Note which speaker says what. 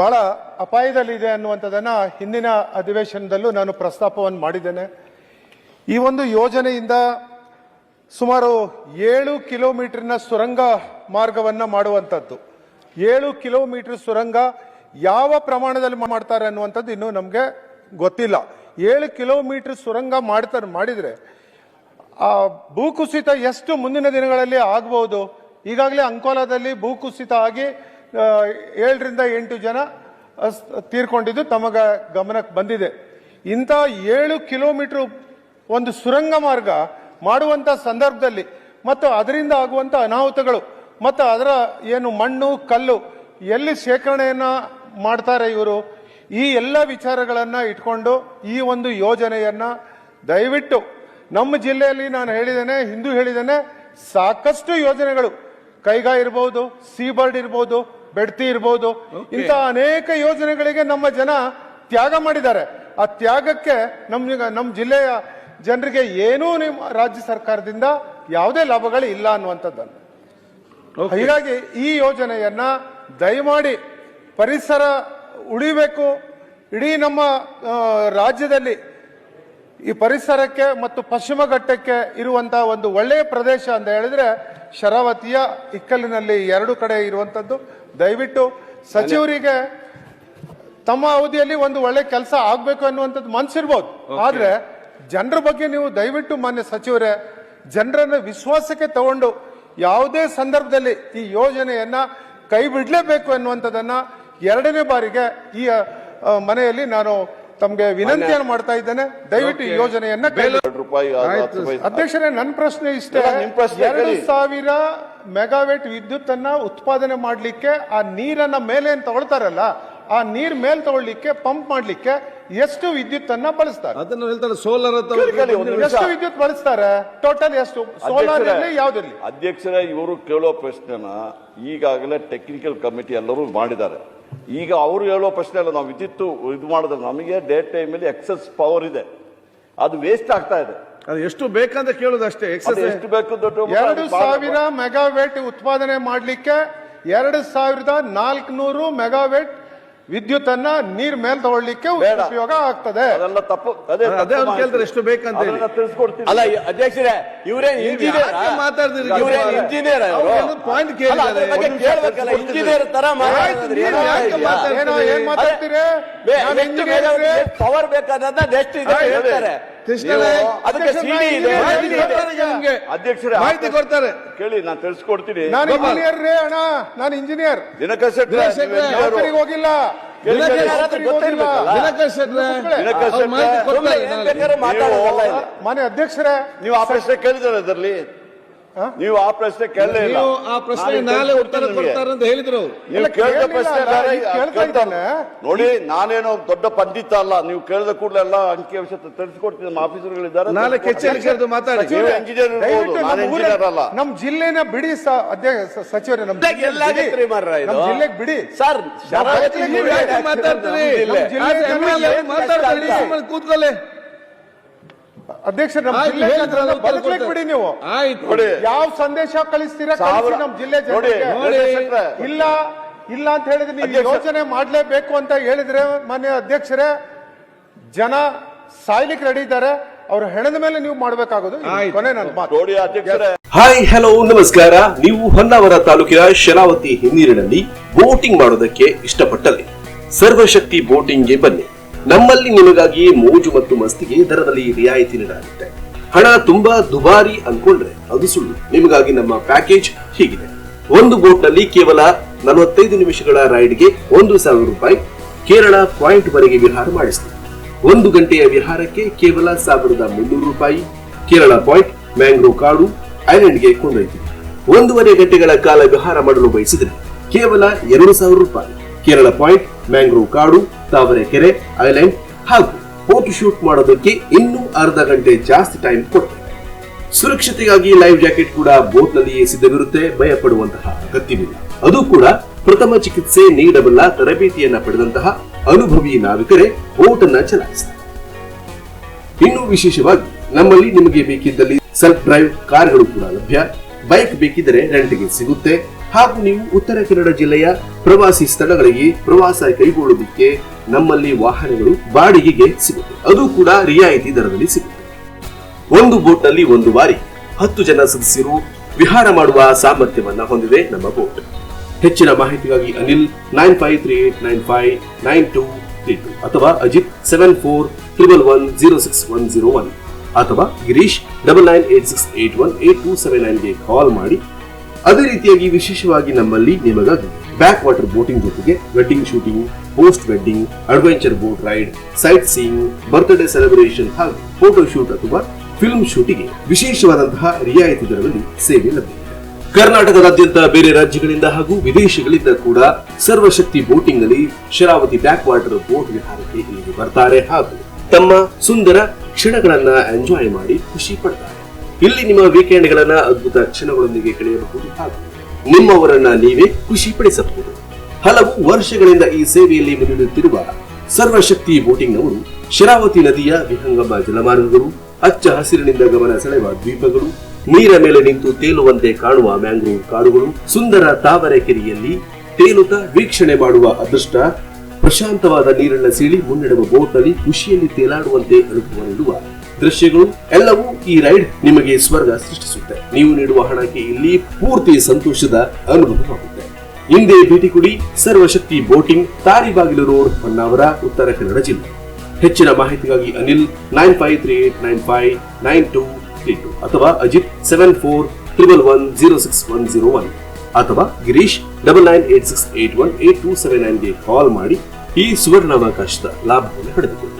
Speaker 1: ಬಹಳ ಅಪಾಯದಲ್ಲಿದೆ ಅನ್ನುವಂಥದ್ದನ್ನು ಹಿಂದಿನ ಅಧಿವೇಶನದಲ್ಲೂ ನಾನು ಪ್ರಸ್ತಾಪವನ್ನು ಮಾಡಿದ್ದೇನೆ. ಈ ಒಂದು ಯೋಜನೆಯಿಂದ ಸುಮಾರು ಏಳು ಕಿಲೋಮೀಟರ್ನ ಸುರಂಗ ಮಾರ್ಗವನ್ನು ಮಾಡುವಂಥದ್ದು. ಏಳು ಕಿಲೋಮೀಟರ್ ಸುರಂಗ ಯಾವ ಪ್ರಮಾಣದಲ್ಲಿ ಮಾಡ್ತಾರೆ ಅನ್ನುವಂಥದ್ದು ಇನ್ನೂ ನಮಗೆ ಗೊತ್ತಿಲ್ಲ. ಏಳು ಕಿಲೋಮೀಟರ್ ಸುರಂಗ ಮಾಡ್ತಾರೆ, ಮಾಡಿದರೆ ಆ ಭೂಕುಸಿತ ಎಷ್ಟು ಮುಂದಿನ ದಿನಗಳಲ್ಲಿ ಆಗ್ಬೋದು? ಈಗಾಗಲೇ ಅಂಕೋಲಾದಲ್ಲಿ ಭೂಕುಸಿತ ಆಗಿ ಏಳರಿಂದ ಎಂಟು ಜನ ತೀರ್ಕೊಂಡಿದ್ದು ತಮಗ ಗಮನಕ್ಕೆ ಬಂದಿದೆ. ಇಂಥ ಏಳು ಕಿಲೋಮೀಟರ್ ಒಂದು ಸುರಂಗ ಮಾರ್ಗ ಮಾಡುವಂಥ ಸಂದರ್ಭದಲ್ಲಿ ಮತ್ತು ಅದರಿಂದ ಆಗುವಂಥ ಅನಾಹುತಗಳು ಮತ್ತು ಅದರ ಏನು ಮಣ್ಣು, ಕಲ್ಲು ಎಲ್ಲಿ ಶೇಖರಣೆಯನ್ನು ಮಾಡ್ತಾರೆ ಇವರು? ಈ ಎಲ್ಲ ವಿಚಾರಗಳನ್ನು ಇಟ್ಕೊಂಡು ಈ ಒಂದು ಯೋಜನೆಯನ್ನ ದಯವಿಟ್ಟು ನಮ್ಮ ಜಿಲ್ಲೆಯಲ್ಲಿ ನಾನು ಹೇಳಿದ್ದೇನೆ, ಹಿಂದೂ ಹೇಳಿದ್ದೇನೆ, ಸಾಕಷ್ಟು ಯೋಜನೆಗಳು ಕೈಗಾ ಇರ್ಬೋದು ಸೀಬರ್ಡ್ ಇರ್ಬೋದು ಬೆಡ್ತಿ ಇರ್ಬೋದು. ಇಂಥ ಅನೇಕ ಯೋಜನೆಗಳಿಗೆ ನಮ್ಮ ಜನ ತ್ಯಾಗ ಮಾಡಿದ್ದಾರೆ. ಆ ತ್ಯಾಗಕ್ಕೆ ನಮ್ಮ ನಮ್ಮ ಜಿಲ್ಲೆಯ ಜನರಿಗೆ ಏನೂ ನಿಮ್ಮ ರಾಜ್ಯ ಸರ್ಕಾರದಿಂದ ಯಾವುದೇ ಲಾಭಗಳು ಇಲ್ಲ ಅನ್ನುವಂಥದ್ದನ್ನು ಹೀಗಾಗಿ ಈ ಯೋಜನೆಯನ್ನ ದಯಮಾಡಿ ಪರಿಸರ ಉಳಿಬೇಕು. ಇಡೀ ನಮ್ಮ ರಾಜ್ಯದಲ್ಲಿ ಈ ಪರಿಸರಕ್ಕೆ ಮತ್ತು ಪಶ್ಚಿಮ ಘಟ್ಟಕ್ಕೆ ಇರುವಂತಹ ಒಂದು ಒಳ್ಳೆಯ ಪ್ರದೇಶ ಅಂತ ಹೇಳಿದ್ರೆ ಶರಾವತಿಯ ಇಕ್ಕಲಿನಲ್ಲಿ ಎರಡು ಕಡೆ ಇರುವಂತದ್ದು. ದಯವಿಟ್ಟು ಸಚಿವರಿಗೆ ತಮ್ಮ ಅವಧಿಯಲ್ಲಿ ಒಂದು ಒಳ್ಳೆ ಕೆಲಸ ಆಗ್ಬೇಕು ಅನ್ನುವಂಥದ್ದು ಮನ್ಸಿರ್ಬೋದು. ಆದ್ರೆ ಜನರ ಬಗ್ಗೆ ನೀವು ದಯವಿಟ್ಟು ಮಾನ್ಯ ಸಚಿವರೇ ಜನರನ್ನ ವಿಶ್ವಾಸಕ್ಕೆ ತಗೊಂಡು ಯಾವುದೇ ಸಂದರ್ಭದಲ್ಲಿ ಈ ಯೋಜನೆಯನ್ನ ಕೈ ಬಿಡ್ಲೇಬೇಕು ಅನ್ನುವಂಥದ್ದನ್ನ ಎರಡನೇ ಬಾರಿಗೆ ಈ ಮನೆಯಲ್ಲಿ ನಾನು ತಮಗೆ ವಿನಂತಿಯನ್ನು ಮಾಡ್ತಾ ಇದ್ದೇನೆ. ದಯವಿಟ್ಟು ಈ ಯೋಜನೆಯನ್ನ ಕೈ
Speaker 2: ರೂಪಾಯಿ
Speaker 1: ಅಧ್ಯಕ್ಷರೇ ನನ್ನ ಪ್ರಶ್ನೆ ಇಷ್ಟೇ. ಎರಡು ಸಾವಿರ ಮೆಗಾವೆಟ್ ವಿದ್ಯುತ್ ಅನ್ನ ಉತ್ಪಾದನೆ ಮಾಡ್ಲಿಕ್ಕೆ ಆ ನೀರನ್ನ ಮೇಲೆ ಏನ್ ತಗೊಳ್ತಾರಲ್ಲ ಆ ನೀರ್ ಮೇಲ್ ತಗೊಳ್ಳಿಕ್ಕೆ ಪಂಪ್ ಮಾಡ್ಲಿಕ್ಕೆ ಎಷ್ಟು ವಿದ್ಯುತ್ ಅನ್ನ ಬಳಸ್ತಾರೆ?
Speaker 3: ಅದನ್ನ ಹೇಳ್ತಾರೆ ಸೋಲಾರ್.
Speaker 1: ಎಷ್ಟು ವಿದ್ಯುತ್ ಬಳಸ್ತಾರೆ? ಟೋಟಲ್ ಎಷ್ಟು? ಸೋಲಾರ್ ಯಾವ್ದಿರ್ಲಿ
Speaker 2: ಅಧ್ಯಕ್ಷರೇ ಇವರು ಕೇಳೋ ಪ್ರಶ್ನೆನ ಈಗಾಗಲೇ ಟೆಕ್ನಿಕಲ್ ಕಮಿಟಿ ಎಲ್ಲರೂ ಮಾಡಿದ್ದಾರೆ. ಈಗ ಅವರು ಹೇಳೋ ಪ್ರಶ್ನೆ ಅಲ್ಲ ನಾವು ವಿದ್ಯುತ್ ಇದು ಮಾಡಿದ್ರೆ ನಮಗೆ ಡೇ ಟೈಮಲ್ಲಿ ಎಕ್ಸಸ್ ಪವರ್ ಇದೆ. ಅದು ವೇಸ್ಟ್ ಆಗ್ತಾ ಇದೆ.
Speaker 3: ಅದು ಎಷ್ಟು ಬೇಕಂತ ಕೇಳುದು ಅಷ್ಟೇ
Speaker 2: ಅದು
Speaker 3: ಎಕ್ಸಸ್
Speaker 2: ಎಷ್ಟು ಬೇಕು ದೊಡ್ಡ
Speaker 1: ಎರಡು ಸಾವಿರ ಮೆಗಾವೇಟ್ ಉತ್ಪಾದನೆ ಮಾಡಲಿಕ್ಕೆ ಎರಡು ಸಾವಿರದ ನಾಲ್ಕುನೂರು ಮೆಗಾವೇಟ್ ವಿದ್ಯುತ್ ಅನ್ನ ನೀರ್ ಮೇಲ್ ತಗೊಳ್ಳಿಕ್ಕೆ
Speaker 2: ಬೇಡ.
Speaker 1: ಉಪಯೋಗ ಆಗ್ತದೆ
Speaker 2: ಅದೆಲ್ಲ ತಪ್ಪು ಅದೇ
Speaker 3: ಅದೇ ಅವ್ರು. ಕೇಳ್ತಾರೆ ಎಷ್ಟು ಬೇಕಂತ ಹೇಳಿ.
Speaker 2: ತಿಳಿಸ್ಕೊಡ್ತೀನಿ
Speaker 4: ಅಲ್ಲ ಅಧ್ಯಕ್ಷರೇ ಇವರೇನ್ ಇಂಜಿನಿಯರ್
Speaker 3: ಯಾಕೆ ಮಾತಾಡ್ತೀರಿ?
Speaker 4: ಇವರೇನ್ ಇಂಜಿನಿಯರ್
Speaker 3: ಅವ್ರು.
Speaker 4: ಕೇಳ್ಬೇಕಲ್ಲ ಇಂಜಿನಿಯರ್ ತರ ಮಾತಾಡ್ತಿದ್ರಿ.
Speaker 3: ನೀವು ಯಾಕೆ ಮಾತಾಡ್ತೀರಿ?
Speaker 1: ಏನೋ ಏನ್ engineer.
Speaker 4: ಪವರ್ ಬೇಕಾದ ಎಷ್ಟು ಇದೆ ಹೇಳ್ತಾರೆ ಅದಕ್ಕೆ
Speaker 3: ಮಾಹಿತಿ
Speaker 4: CD ಇದೆ.
Speaker 3: ಕೊಡ್ತಾರೆ
Speaker 2: ಅಧ್ಯಕ್ಷರೇ
Speaker 3: ಮಾಹಿತಿ ಕೊಡ್ತಾರೆ
Speaker 2: ಕೇಳಿ ನಾನು ತಿಳಿಸ್ಕೊಡ್ತೀನಿ
Speaker 1: ನಾನು ಇಂಜಿನಿಯರ್ ರೇ ಅಣ್ಣ ನಾನು ಇಂಜಿನಿಯರ್
Speaker 2: ದಿನಕರ್
Speaker 1: ನೌಕರಿಗೆ ಹೋಗಿಲ್ಲ
Speaker 2: ಕೇಳಿ,
Speaker 3: ದಿನಕರ್
Speaker 2: ಕೇಳಿ.
Speaker 4: ಯಾರಾದ್ರೂ ಗೊತ್ತಿರ್ಬೇಕಲ್ಲ.
Speaker 3: ದಿನಕರ್ ಶೆಟ್ರೆ
Speaker 2: ದಿನಕರ್
Speaker 3: ಅವ್ರು ಮಾಹಿತಿ
Speaker 2: ಶೆಟ್ರೆ.
Speaker 4: ಸುಮ್ನೆ ಏನ್
Speaker 3: ನಾಳೆ.
Speaker 4: ಬೇಕಾದ್ರೂ ಮಾತಾಡೋದಲ್ಲ.
Speaker 1: ಮಾನ್ಯ ಅಧ್ಯಕ್ಷರೇ
Speaker 2: ನೀವು ಆ ಪ್ರಶ್ನೆ ಕೇಳಿದ್ರೆ ಅದರಲ್ಲಿ? ನೀವು ಆ ಪ್ರಶ್ನೆ ಕೇಳಲೇ ಇಲ್ಲ
Speaker 3: ನೀವು ಆ ಪ್ರಶ್ನೆ ನಾಳೆ ಉತ್ತರ ಕೊಡ್ತಾರೆ ಅಂತ ಹೇಳಿದ್ರು.
Speaker 2: ನೀವು ಕೇಳಿದ ಪ್ರಶ್ನೆ.
Speaker 1: ಇದ್ದಾನೆ.
Speaker 2: ನೋಡಿ ನಾನೇನೋ ದೊಡ್ಡ ಪಂಡಿತ ಅಲ್ಲ ನೀವು ಕೇಳಿದ ಕೂಡಲೇ ಎಲ್ಲ ಅಂಕಿಅಂಶ ತಿಳಿಸ್ಕೊಡ್ತೀನಿ ನಮ್ಮ ಆಫೀಸರ್ಗಳಿದ್ದಾರೆ
Speaker 3: ನಾಳೆ ಕೆಚ್ಚೇರಿ ಕರೆದು ಮಾತಾಡಿ
Speaker 2: ನೀವು ಇಂಜಿನಿಯರ್ ಇರ್ಬೋದು
Speaker 1: ದಯವಿಟ್ಟು
Speaker 2: ನಾನು ಇಂಜಿನಿಯರ್ ಅಲ್ಲ
Speaker 1: ನಮ್ಮ ಜಿಲ್ಲೆನ ಬಿಡಿ ಸಚಿವರೇ ನಮ್ಮ
Speaker 4: ಜಿಲ್ಲೆಗೆ
Speaker 1: ಬಿಡಿ
Speaker 4: ಸರ್
Speaker 3: ಮಾತಾಡ್ತೀರಿ?
Speaker 4: ಜಿಲ್ಲೆ.
Speaker 1: ನಮ್ಮ ಜಿಲ್ಲೆ
Speaker 3: ಆದ್ರೆ MLA ಮಾತಾಡ್ತಾರೆ
Speaker 4: ಕಷ್ಟ
Speaker 3: ಸುಮ್ಮನೆ ಕೂತ್ಕೊಳ್ಳಿ
Speaker 1: ಅಧ್ಯಕ್ಷ ನಮ್ಮ
Speaker 3: ಆಯ್ತು,
Speaker 1: ಜಿಲ್ಲೆ
Speaker 3: ಹೇಳಿದ್ರಲ್ಲ,
Speaker 1: ಜನರನ್ನ
Speaker 3: ಉತ್ತರ
Speaker 1: ಬದುಕ್ಲಿಕ್ಕೆ
Speaker 3: ಕೊಡ್ತಾರೆ.
Speaker 1: ಬಿಡಿ ನೀವು.
Speaker 3: ಆಯ್ತು.
Speaker 2: ನೋಡಿ
Speaker 1: ಯಾವ ಸಂದೇಶ ಕಳಿಸ್ತೀರಾ
Speaker 2: ಸಾವಿರ-
Speaker 1: ಕಳಿಸಿ ನಮ್ಮ ಜಿಲ್ಲೆ
Speaker 2: ನೋಡಿ,
Speaker 1: ಜನರಿಗೆ.
Speaker 3: ನೋಡಿ.
Speaker 2: ಶೆಟ್ರೆ,
Speaker 1: ಇಲ್ಲ ಇಲ್ಲ ಅಂತ ಹೇಳಿದ್ರೆ ನೀವು
Speaker 2: ಅಧ್ಯಕ್ಷ-
Speaker 1: ಯೋಚನೆ ಮಾಡ್ಲೇಬೇಕು ಅಂತ ಹೇಳಿದ್ರೆ ಮಾನ್ಯ ಅಧ್ಯಕ್ಷರೇ ಜನ ಸಾಯ್ಲಿಕ್ಕೆ ರೆಡಿ ಇದ್ದಾರೆ. ಅವ್ರ ಹೆಣದ ಮೇಲೆ ನೀವು ಮಾಡ್ಬೇಕಾಗೋದು. ಇದು
Speaker 3: ಆಯ್ತು.
Speaker 1: ಕೊನೆ ನನ್ನ ಮಾತು.
Speaker 2: ನೋಡಿ ಅಧ್ಯಕ್ಷರೇ.
Speaker 5: ಹಾಯ್ ಹಲೋ ನಮಸ್ಕಾರ. ನೀವು ಹೊನ್ನಾವರ ತಾಲೂಕಿನ ಶರಾವತಿ ಹಿನ್ನೀರಿನಲ್ಲಿ ಬೋಟಿಂಗ್ ಮಾಡೋದಕ್ಕೆ ಇಷ್ಟಪಟ್ಟಲ್ಲಿ ಸರ್ವಶಕ್ತಿ ಬೋಟಿಂಗ್ಗೆ ಬನ್ನಿ. ನಮ್ಮಲ್ಲಿ ನಿಮಗಾಗಿ ಮೋಜು ಮತ್ತು ಮಸ್ತಿಗೆ ದರದಲ್ಲಿ ರಿಯಾಯಿತಿ ನೀಡಲಾಗುತ್ತೆ. ಹಣ ತುಂಬಾ ದುಬಾರಿ ಅನ್ಕೊಂಡ್ರೆ ಅದು ಸುಳ್ಳು. ನಿಮಗಾಗಿ ನಮ್ಮ ಪ್ಯಾಕೇಜ್ ಹೀಗಿದೆ. ಒಂದು ಬೋಟ್ನಲ್ಲಿ ಕೇವಲ ನಲವತ್ತೈದು ನಿಮಿಷಗಳ ರೈಡ್ಗೆ ಒಂದು ಸಾವಿರ ರೂಪಾಯಿ ಕೇರಳ ಪಾಯಿಂಟ್ ವರೆಗೆ ವಿಹಾರ ಮಾಡಿಸ್ತೀವಿ. ಒಂದು ಗಂಟೆಯ ವಿಹಾರಕ್ಕೆ ಕೇವಲ ಸಾವಿರದ ಮುನ್ನೂರು ರೂಪಾಯಿ ಕೇರಳ ಪಾಯಿಂಟ್ ಮ್ಯಾಂಗ್ರೋ ಕಾಡು, ಐಲ್ಯಾಂಡ್ಗೆ ಕೊಂಡೊಯ್ತೀವಿ. ಒಂದೂವರೆ ಗಂಟೆಗಳ ಕಾಲ ವಿಹಾರ ಮಾಡಲು ಬಯಸಿದರೆ ಕೇವಲ ಎರಡು ಸಾವಿರ ರೂಪಾಯಿ ಕೇರಳ ಪಾಯಿಂಟ್, ಮ್ಯಾಂಗ್ರೋವ್ ಕಾಡು ತಾವರೆಕೆರೆ ಐಲ್ಯಾಂಡ್ ಹಾಗೂ ಫೋಟೋ ಶೂಟ್ ಮಾಡೋದಕ್ಕೆ ಇನ್ನೂ ಅರ್ಧ ಗಂಟೆ ಜಾಸ್ತಿ ಟೈಮ್ ಕೊಟ್ಟೆ ಸುರಕ್ಷತೆಗಾಗಿ ಲೈವ್ ಜಾಕೆಟ್ ಕೂಡ ಬೋಟ್ ನಲ್ಲಿಯೇ ಸಿದ್ಧವಿರುತ್ತೆ ಭಯ ಪಡುವಂತಹ ಅಗತ್ಯವಿಲ್ಲ. ಅದು ಕೂಡ ಪ್ರಥಮ ಚಿಕಿತ್ಸೆ ನೀಡಬಲ್ಲ ತರಬೇತಿಯನ್ನ ಪಡೆದಂತಹ ಅನುಭವಿ ನಾವಿಕರೇ ಬೋಟ್ ಅನ್ನ ಇನ್ನು ವಿಶೇಷವಾಗಿ ನಮ್ಮಲ್ಲಿ ನಿಮಗೆ ಬೇಕಿದ್ದಲ್ಲಿ ಸೆಲ್ಫ್ ಡ್ರೈವ್ ಕಾರ್ಗಳು ಕೂಡ ಲಭ್ಯ. ಬೈಕ್ ಬೇಕಿದ್ದರೆ ರೆಂಟ್ಗೆ ಸಿಗುತ್ತೆ. ಹಾಗೂ ನೀವು ಉತ್ತರ ಕನ್ನಡ ಜಿಲ್ಲೆಯ ಪ್ರವಾಸಿ ಸ್ಥಳಗಳಿಗೆ ಪ್ರವಾಸ ಕೈಗೊಳ್ಳುವುದಕ್ಕೆ ನಮ್ಮಲ್ಲಿ ವಾಹನಗಳು ಬಾಡಿಗೆಗೆ ಸಿಗುತ್ತೆ. ಅದು ಕೂಡ ರಿಯಾಯಿತಿ ದರದಲ್ಲಿ ಸಿಗುತ್ತೆ. ಒಂದು ಬೋಟ್ನಲ್ಲಿ ಒಂದು ಬಾರಿ ಹತ್ತು ಜನ ಸದಸ್ಯರು ವಿಹಾರ ಮಾಡುವ ಸಾಮರ್ಥ್ಯವನ್ನ ಹೊಂದಿದೆ ನಮ್ಮ ಬೋಟ್. ಹೆಚ್ಚಿನ ಮಾಹಿತಿಗಾಗಿ Anil nine five three eight nine five nine two three two ಅಥವಾ Ajit seven four triple one zero six one zero one ಅಥವಾ Girish double nine eight six eight one eight two seven ನೈನ್ಗೆ call ಮಾಡಿ ಅದೇ ರೀತಿಯಾಗಿ ವಿಶೇಷವಾಗಿ ನಮ್ಮಲ್ಲಿ ನಿಮಗಾಗಿ back water boating ಜೊತೆಗೆ wedding shooting post wedding adventure boat ride sightseeing birthday celebration ಹಾಗೂ photo shoot ಅಥವಾ ಫಿಲ್ಮ್ ಶೂಟಿಗೆ ವಿಶೇಷವಾದಂತಹ ರಿಯಾಯಿತಿ ದರದಲ್ಲಿ ಸೇವೆ ಲಭ್ಯ ಕರ್ನಾಟಕದಾದ್ಯಂತ ಬೇರೆ ರಾಜ್ಯಗಳಿಂದ ಹಾಗೂ ವಿದೇಶಗಳಿಂದ ಕೂಡ ಸರ್ವಶಕ್ತಿ ಬೋಟಿಂಗ್ನಲ್ಲಿ ಶರಾವತಿ ಬ್ಯಾಕ್ ವಾಟರ್ ಬೋಟ್ ವಿಹಾರಕ್ಕೆ ಇಲ್ಲಿಗೆ ಬರ್ತಾರೆ ಹಾಗೂ ತಮ್ಮ ಸುಂದರ ಕ್ಷಣಗಳನ್ನ ಎಂಜಾಯ್ ಮಾಡಿ ಖುಷಿ ಪಡ್ತಾರೆ. ಇಲ್ಲಿ ನಿಮ್ಮ ವೀಕೆಂಡ್ಗಳನ್ನು ಅದ್ಭುತ ಕ್ಷಣಗಳೊಂದಿಗೆ ಕಳೆಯಬಹುದು. ಹಾಗೂ ನಿಮ್ಮವರನ್ನ ನೀವೇ ಖುಷಿ ಪಡಿಸಬಹುದು ಹಲವು ವರ್ಷಗಳಿಂದ ಈ ಸೇವೆಯಲ್ಲಿ ಮುನ್ನಡೆಯುತ್ತಿರುವ ಸರ್ವಶಕ್ತಿ ಬೋಟಿಂಗ್ ನವರು ಶರಾವತಿ ನದಿಯ ವಿಹಂಗಮ ಜಲಮಾರ್ಗಗಳು ಹಚ್ಚ ಹಸಿರಿನಿಂದ ಗಮನ ಸೆಳೆಯುವ ದ್ವೀಪಗಳು, ನೀರ ಮೇಲೆ ನಿಂತು ತೇಲುವಂತೆ ಕಾಣುವ ಮ್ಯಾಂಗ್ರೋವ್ ಕಾಡುಗಳು, ಸುಂದರ ತಾವರೆಕೆರೆಯಲ್ಲಿ ತೇಲುತ್ತಾ ವೀಕ್ಷಣೆ ಮಾಡುವ ಅದೃಷ್ಟ, ಪ್ರಶಾಂತವಾದ ನೀರನ್ನ ಸೀಳಿ ಮುನ್ನಡೆಯುವ ಬೋಟ್ನಲ್ಲಿ ಖುಷಿಯಲ್ಲಿ ತೇಲಾಡುವಂತೆ ಅನುಭವ ನೀಡುವ ದೃಶ್ಯಗಳು ಎಲ್ಲವೂ ಈ ರೈಡ್ ನಿಮಗೆ ಸ್ವರ್ಗ ಸೃಷ್ಟಿಸುತ್ತೆ. ನೀವು ನೀಡುವ ಹಣಕ್ಕೆ ಇಲ್ಲಿ ಪೂರ್ತಿ ಸಂತೋಷದ ಅನುಭವವಾಗುತ್ತೆ ಹಿಂದೆ ಭೇಟಿ ಕೊಡಿ ಸರ್ವಶಕ್ತಿ ಬೋಟಿಂಗ್ ತಾರಿಬಾಗಿಲು ರೋಡ್, ಹೊನ್ನಾವರ, ಉತ್ತರ ಕನ್ನಡ ಜಿಲ್ಲೆ. ಹೆಚ್ಚಿನ ಮಾಹಿತಿಗಾಗಿ Anil nine five three eight nine five nine two three two ಅಥವಾ Ajit seven four triple one zero six one zero one ಅಥವಾ Girish double nine eight six eight one eight two seven ನೈನ್ಗೆ call ಮಾಡಿ ಈ ಸುವರ್ಣಾವಕಾಶದ ಲಾಭವನ್ನು ಪಡೆದುಕೊಳ್ಳಿ.